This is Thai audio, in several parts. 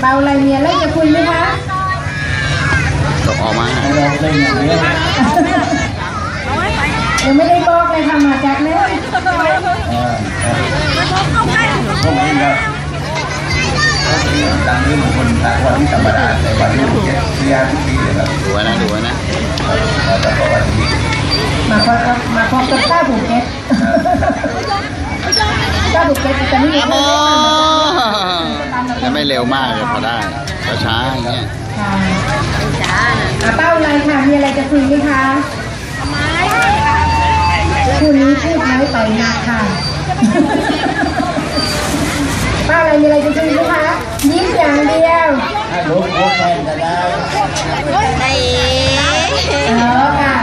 เปาอะไรมีอะไรจะคุยไหมคะตกออกมาให้เราเล่นอย่างนี้ยังไม่ได้บอกเลยค่ะมาจากไหนเออพวกนี้ครับต่างนี้มันคนต่างวันที่ธรรมดาแต่วันนี้เสียทุกปีเลยครับดูไว้นะดูไว้นะแต่ก็วันนี้มาพบกับมาพบกับข้าวบุกเก็ตข้าวบุกเก็ตจะไม่มีโอ้เร็วมากเลยพอได้ช้าๆอย่างเงี้ยค่ะอะเป้าอะไรค่ะมีอะไรจะคุยไหมคะคุณนี้พูดน้อยต่อยหนักค่ะป้าอะไรมีอะไรจะคุยไหมคะยิ้มอย่างเดียวถ้ารู้โค้ชแทนก็ได้อ๋อค่ะ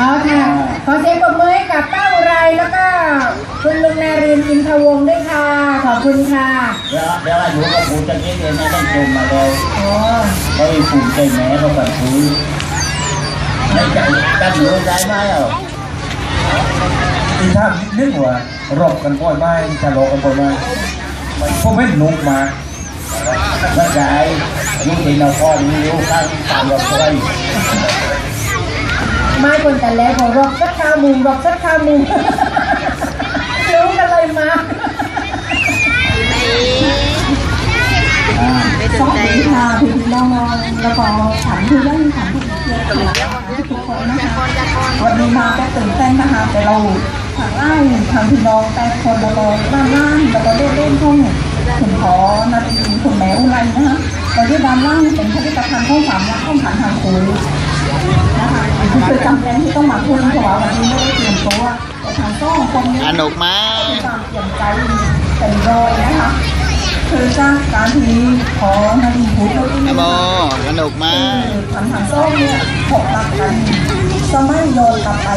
อ๋อค่ะขอเสียงปรบมือให้กับเป้าไรแล้วก็คุณลุงนารินทร์อินทวงศ์ด้วยค่ะขอบ คุณค่ะเดี๋ยวเดี๋ยวให้รู้ว่าปู่จะคิดเองนะต้องชมมาเลยอ๋อเขาให้ปู่ใจแม่เขาแบบคุยไม่ใจกันรู้ใจไหมอะที่ท่านนึกว่ารบกันบ่อยไหมจะรบกันบ่อยไหมพวกเม็ดนุกมาไม่ใจยุ่งที่เราพ่อมีรู้ข้างตามเราคอยไม่คนแต่แล้วขอรอกสักข้าวมุมรอกสักข้าวมุม แล้วก็ถามที่ยังถามที่เกี่ยวกับทุกคนนะคะวันนี้มาก็ตื่นเต้นนะคะแต่เราทางไล่ทางพี่น้องแต่คนแล้วก็บ้านล่างแล้วก็เล่นเล่นๆห้องถึงขอนาทีคุณแม่อุไรนะคะแต่ที่ด้านล่างเป็นผลิตภัณฑ์ข้าวสามและข้าวผันทางคูนะคะคือจำเป็นที่ต้องมาพูดเพราะว่าวันนี้ไม่ได้เตรียมตัวแต่ทางต้องคนนี้สนุกไหมมีความเตรียมใจเป็นรอยนะคะ คือจากการที่ขอนาดีพุทธแล้วที่นะโมสนุกไหมทำทางส้มเนี่ยหกหลักกันสมัยโยนกลับไป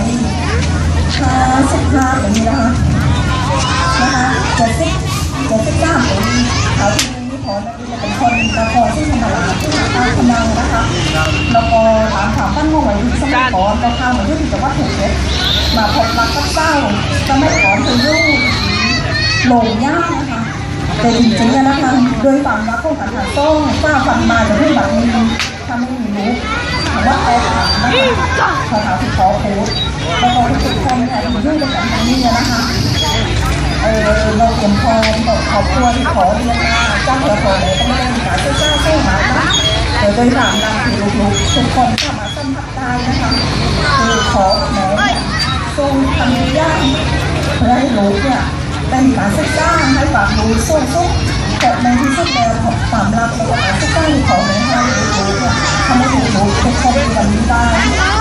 ห้าสิบห้าปีนะคะนะคะเจ็ดสิบเจ็ดสิบเก้าปีเขาที่นี่ขอนาดีเป็นคนนครที่ธรรมราชที่ตามพนังนะคะแล้วก็ถามถามบ้านเมื่อไหร่ที่สมัยก่อนเราข้ามมาที่จังหวัดภูเก็ตมาพบรักกับเจ้าสมัยก่อนคือลูกหลงยากนะคะ แต่จริงๆนะคะโดยความรักของขันหาต้องฝ้าฟันมาจะให้แบบนี้ทำให้หนูรู้ว่าแอบถามนะคะขอถามที่ขอโพสแล้วก็ทุกคนเนี่ยอยู่ด้วยกันทางนี้นะคะเออเราเตรียมพร้อมกับครอบครัวที่ขอเรียนมาจ้างเราขอไหนก็ไม่ได้มีการเจ้าเจ้าเจ้าหานะแต่โดยถามนางที่ลูกๆทุกคนเข้ามาสัมผัสได้นะคะคือขอแม่ทรงทำยากเพื่อให้ลูกเนี่ย ได้มีการศึกษาให้ความรู้สูงสุดแต่ในที่สุดแล้วของความรักและการศึกษาของในให้ลูกเนี่ยทำให้ลูกทุกคนมีวันนี้ได้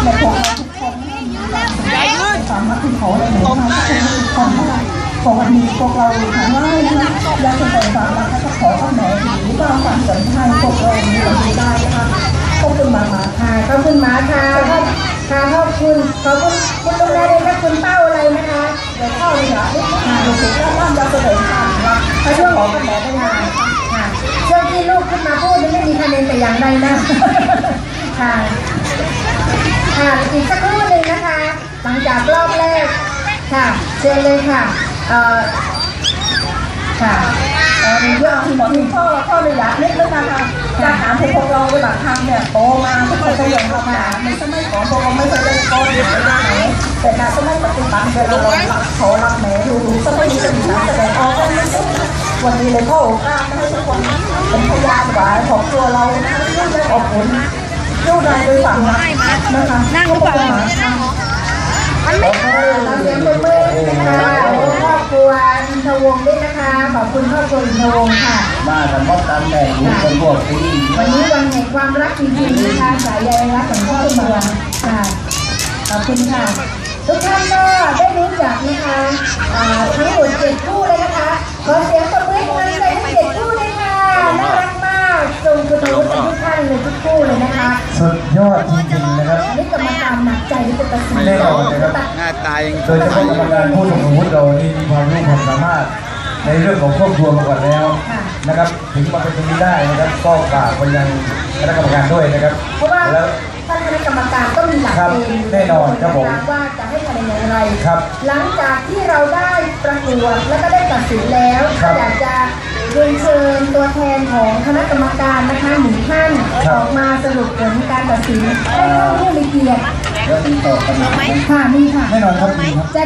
และพวกเราทุกคนมีความารักที่เขาได้หนูให้ทุกคนได้พวกวันนี้พวกเราทั้งหลายนะอยากจะแสดงความรักให้กับขอกับแม่หรือว่าความสนใจพวกเรามีวันนี้ได้นะคะขอบคุณมากค่ะขอบคุณมาค่ะค่ะขอบคุณขอบคุณคุณลุงนารินทร์และคุณเป้าอะไรนะคะ เดี๋ยวเข้าเลยนะลูกลูกศิษย์ด้านล่างจะเสนอค่ะว่าเขาช่วงขอกันแล้วได้งานค่ะช่วงที่ลูกขึ้นมาพูดนี่ไม่มีคะแนนแต่อย่างใดนะค่ะค่ะอีกสักครู่หนึ่งนะคะ หลังจากรอบแรกค่ะเชิญเลยค่ะเอ่อค่ะเออเรื่องหมดที่พ่อพ่อเลยอยากนิดนึงนะคะจากถามพวกเราเวลาทำเนี่ยโตมาทุกคนก็ยังทำงานในสมัยก่อนพวกเราไม่เคยเล่นโกนหรืออะไรแต่ ลาเรารักขอรักแม่ดูสมัยนี้จะมีการแสดงออกกันไม่สุดวันนี้เลยพ่อโอกาสให้ทุกคนเป็นพยานหวายของตัวเรานะคะที่จะอบอุ่นดูได้ด้วยความรักนะคะนั่งก็ประมาณเราเสียงปรบมือนะคะครอบครัวอินทวงด้วยนะคะ ขอบคุณครอบครัวอินทวงค่ะ มากันมดตามแต่อยู่คนพวกที่วันนี้วันแห่งความรักจริงๆนะคะสายใยรักของครอบครัวค่ะ ขอบคุณค่ะ ทุกท่านก็ได้รู้จักนะคะอ่าทั้งหมดเจ็ดคู่เลยนะคะ ขอเสียงปรบมือให้กำลังใจทั้งเจ็ดคู่เลยค่ะน่ารักมากทรงคุณวุฒิทุกท่านเลยทุกคู่เลยนะคะสุดยอดจริงๆนะครับอันนี้กรรมการหนักใจที่จะตัดสินแน่นอนนะครับหน้าตายังโดยเฉพาะกรรมการผู้ทรงวุฒิเรานี่มีความรู้ความสามารถในเรื่องของครอบครัวมาก่อนแล้วนะครับ ถึงมาเป็นตรงนี้ได้นะครับก็ฝากไปยังคณะกรรมการด้วยนะครับเพราะว่าแล้วท่านคณะกรรมการก็มีหลักครับเกณฑ์แน่นอนครับผมะะว่าจะ ให้คะแนนอย่างไร ครับหลังจากที่เราได้ประกวดแล้วก็ได้ตัดสินแล้วครัก็บอยากจะเรียนเชิญตัวแทนของคณะกรรมการนะคะหนึ่งท่านออกมาสรุปผลการตัดสินให้ท่านผู้มีเกียรติแล้วติดต่อกันไหมค่ะมีค่ะแน่นอนครับมีครับ จะ